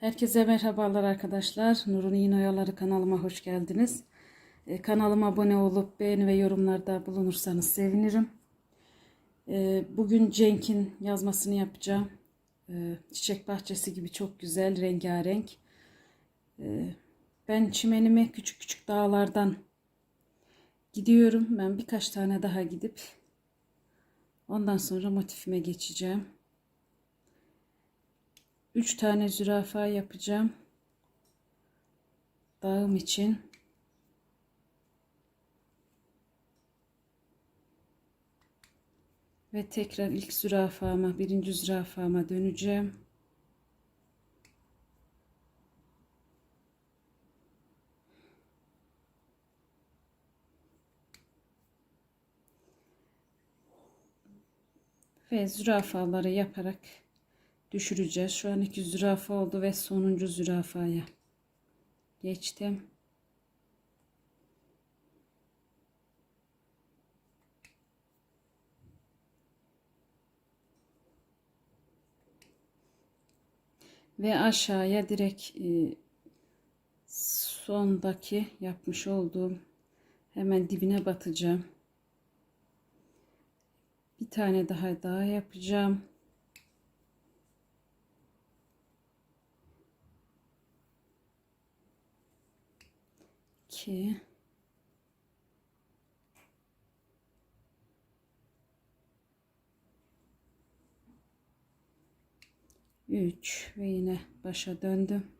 Herkese merhabalar arkadaşlar. Nur'un Yine Oyaları kanalıma hoş geldiniz. Ee, kanalıma abone olup beğeni ve yorumlarda bulunursanız sevinirim. Ee, bugün Cenk'in yazmasını yapacağım. Ee, çiçek bahçesi gibi çok güzel, rengarenk. Ee, ben çimenime küçük küçük dağlardan gidiyorum. Ben birkaç tane daha gidip ondan sonra motifime geçeceğim. 3 tane zürafa yapacağım. Dağım için. Ve tekrar ilk zürafama, birinci zürafama döneceğim. Ve zürafaları yaparak düşüreceğiz. Şu an iki zürafa oldu ve sonuncu zürafaya geçtim. Ve aşağıya direkt e, sondaki yapmış olduğum hemen dibine batacağım. Bir tane daha daha yapacağım. 2 3 ve yine başa döndüm.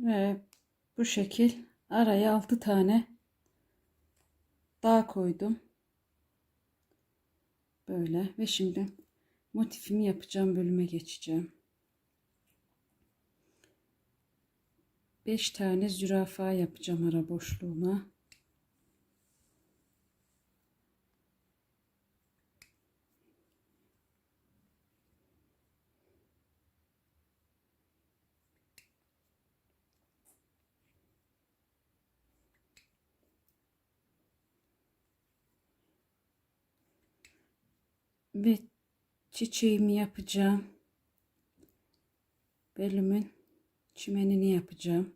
Ve bu şekil araya 6 tane dağ koydum. Böyle ve şimdi motifimi yapacağım bölüme geçeceğim. 5 tane zürafa yapacağım ara boşluğuma. Ve çiçeğimi yapacağım. Bölümün çimenini yapacağım.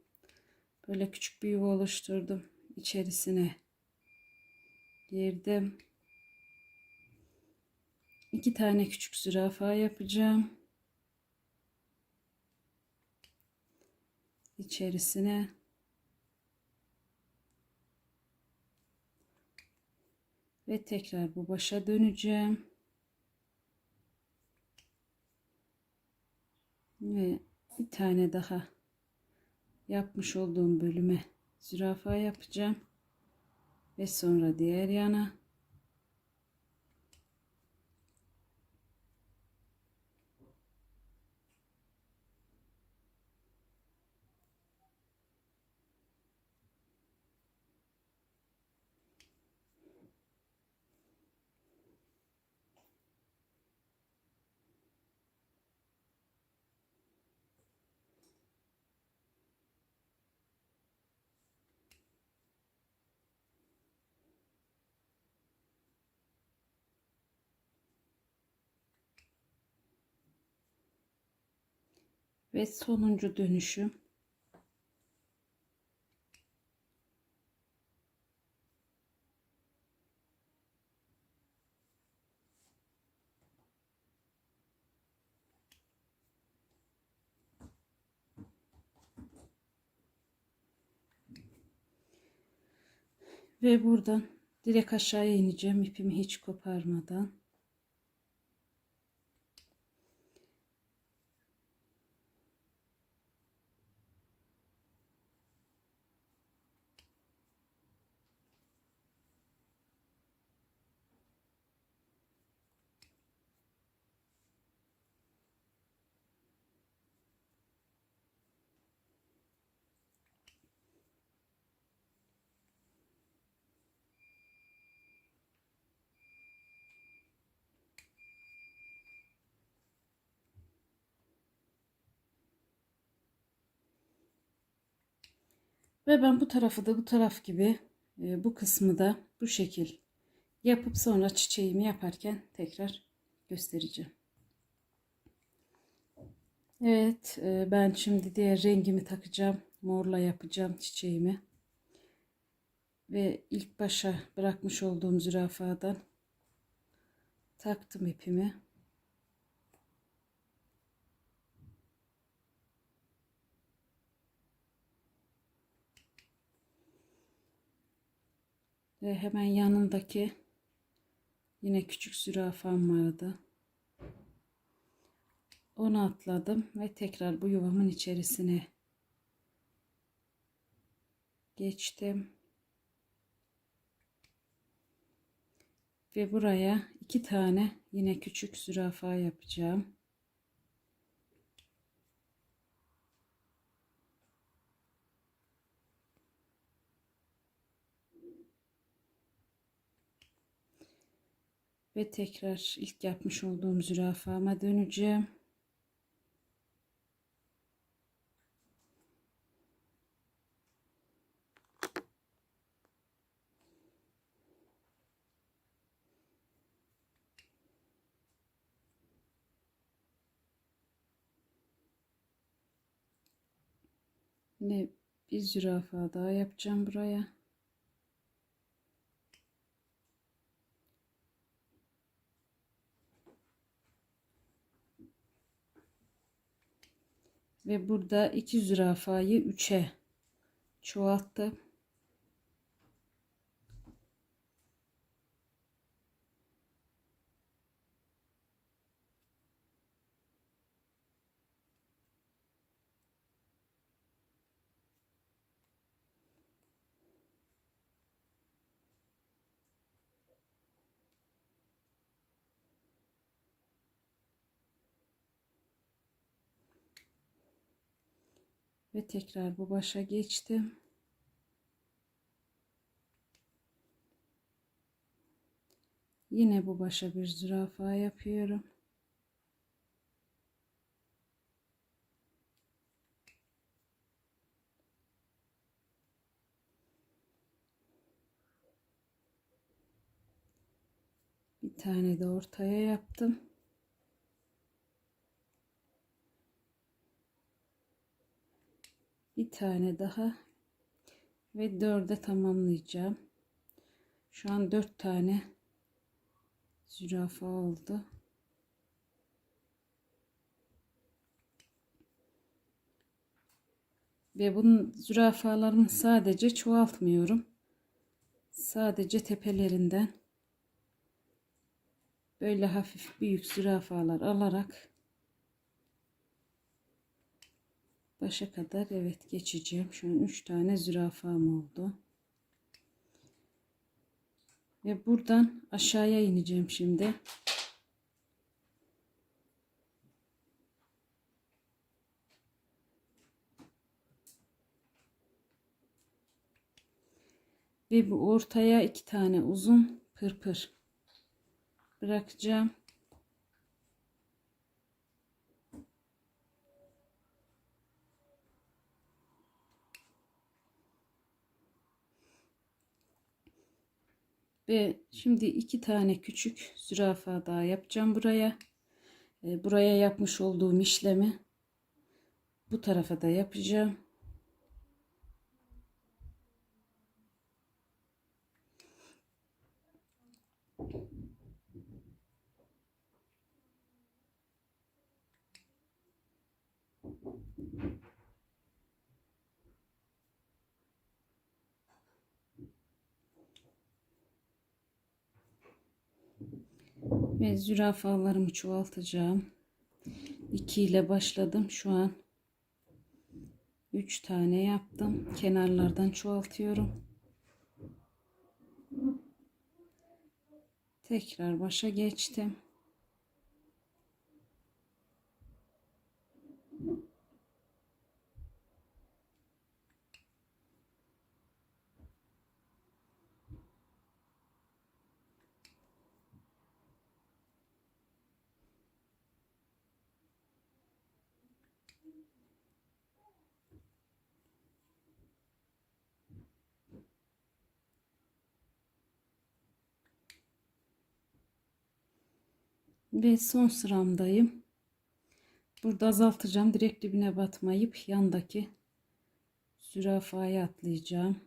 Böyle küçük bir yuva oluşturdum. İçerisine girdim. İki tane küçük zürafa yapacağım. İçerisine ve tekrar bu başa döneceğim. Ve bir tane daha yapmış olduğum bölüme zürafa yapacağım. Ve sonra diğer yana. Ve sonuncu dönüşüm. Ve buradan direkt aşağıya ineceğim ipimi hiç koparmadan. Ve ben bu tarafı da bu taraf gibi e, bu kısmı da bu şekil yapıp sonra çiçeğimi yaparken tekrar göstereceğim. Evet e, ben şimdi diğer rengimi takacağım. Morla yapacağım çiçeğimi. Ve ilk başa bırakmış olduğum zürafadan taktım ipimi. Ve hemen yanındaki yine küçük zürafam vardı. Onu atladım ve tekrar bu yuvamın içerisine geçtim. Ve buraya iki tane yine küçük zürafa yapacağım. Ve tekrar ilk yapmış olduğum zürafama döneceğim. Yine bir zürafa daha yapacağım buraya. Ve burada iki zürafayı üçe çoğalttım. Ve tekrar bu başa geçtim. Yine bu başa bir zürafa yapıyorum. Bir tane de ortaya yaptım. Bir tane daha ve dörde tamamlayacağım. Şu an dört tane zürafa oldu. Ve bunun zürafalarını sadece çoğaltmıyorum. Sadece tepelerinden böyle hafif büyük zürafalar alarak başa kadar evet geçeceğim. Şu an 3 tane zürafam oldu. Ve buradan aşağıya ineceğim şimdi. Ve bu ortaya iki tane uzun pırpır bırakacağım. Ve şimdi iki tane küçük zürafa daha yapacağım buraya. E, buraya yapmış olduğum işlemi bu tarafa da yapacağım. Ve zürafalarımı çoğaltacağım. 2 ile başladım. Şu an 3 tane yaptım. Kenarlardan çoğaltıyorum. Tekrar başa geçtim. Ve son sıramdayım. Burada azaltacağım. Direkt dibine batmayıp yandaki zürafaya atlayacağım.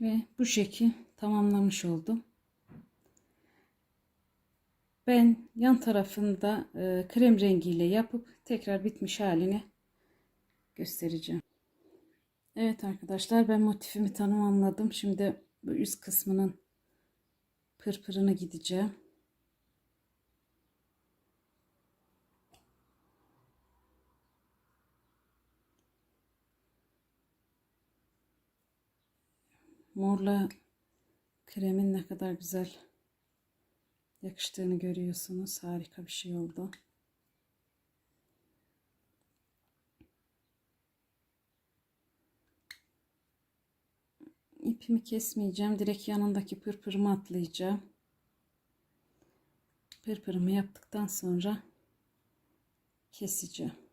Ve bu şekil tamamlamış oldum. Ben yan tarafında e, krem rengiyle yapıp tekrar bitmiş halini göstereceğim. Evet arkadaşlar ben motifimi tamamladım. Şimdi bu üst kısmının pırpırını gideceğim. Morla kremin ne kadar güzel yakıştığını görüyorsunuz. Harika bir şey oldu. İpimi kesmeyeceğim. Direkt yanındaki pırpırımı atlayacağım. Pırpırımı yaptıktan sonra keseceğim.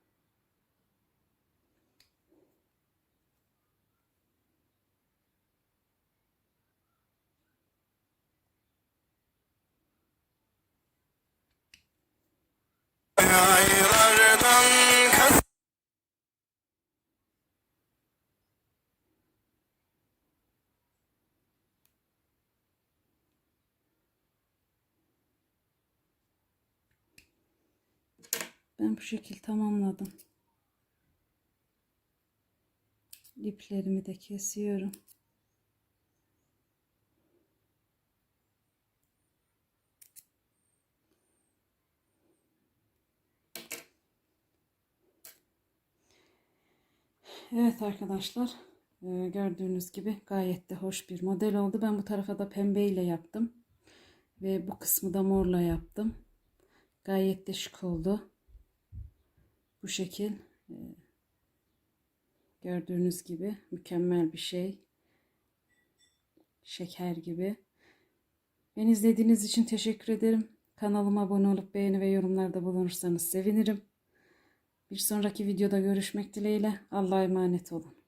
Ben bu şekil tamamladım. İplerimi de kesiyorum. Evet arkadaşlar e, gördüğünüz gibi gayet de hoş bir model oldu. Ben bu tarafa da pembe ile yaptım. Ve bu kısmı da morla yaptım. Gayet de şık oldu. Bu şekil e, gördüğünüz gibi mükemmel bir şey. Şeker gibi. Beni izlediğiniz için teşekkür ederim. Kanalıma abone olup beğeni ve yorumlarda bulunursanız sevinirim. Bir sonraki videoda görüşmek dileğiyle. Allah'a emanet olun.